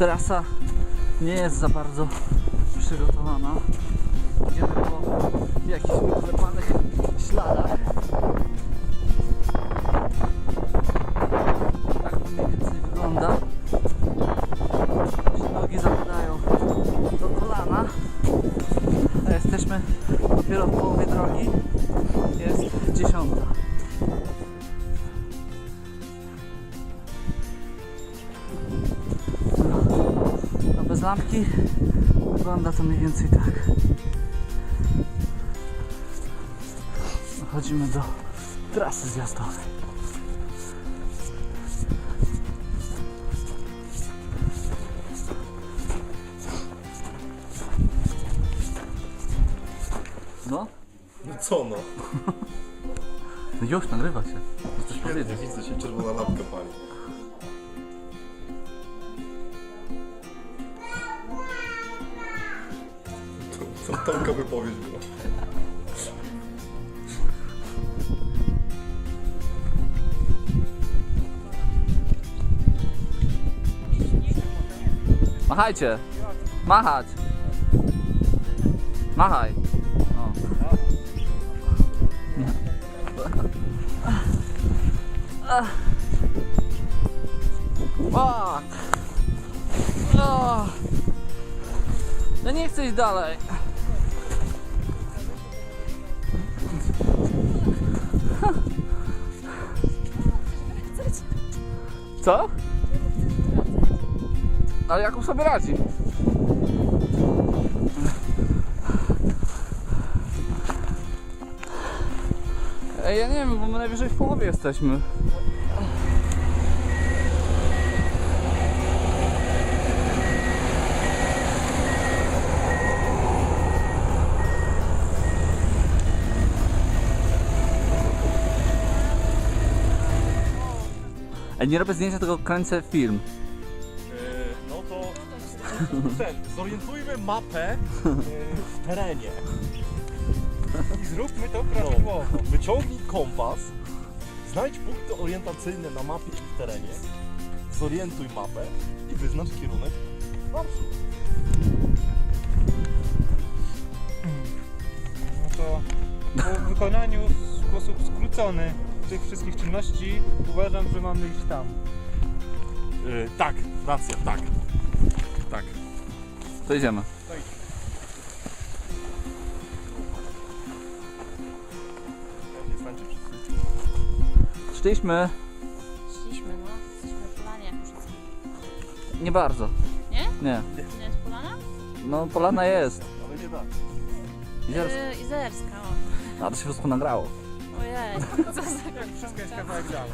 Trasa nie jest za bardzo przygotowana. Idziemy po jakichś wyklepanych śladach. Tak to mniej więcej wygląda. Nogi zapadają do kolana. A jesteśmy dopiero w połowie drogi. Jest dziesiąta. Lampki wygląda to mniej więcej tak. Dochodzimy do trasy zjazdowej. No, No co no? no już nagrywa się. Chcesz Świetnie, powiedzieć? widzę się, czerwona lampka pali. To, to Tomka wypowiedź była. Machajcie! Machać! Machaj! O. Fuck! O. No nie chcę iść dalej. Co? Ale Jakub sobie radzi. Ja nie wiem, bo my najwyżej w połowie jesteśmy. Ej, nie robię zdjęcia, tylko kręcę film. Yy, no to ten, zorientujmy mapę yy, w terenie. I zróbmy to prawidłowo. wyciągnij kompas, znajdź punkty orientacyjne na mapie i w terenie, zorientuj mapę i wyznacz kierunek marszu. No to po wykonaniu w sposób skrócony tych wszystkich czynności uważam, że mamy iść tam. Yy, tak, racja, tak. Tak. To idziemy. Stańcie wszyscy. Szliśmy Szliśmy, no. Jesteśmy w polanie jak już nie bardzo. Nie? Nie. Nie jest polana? No, polana jest. Ale nie tak. Izerska. Yy, Izerska, o. A to się wszystko nagrało. Ojej, co za Wszystko jest kawałek dalej.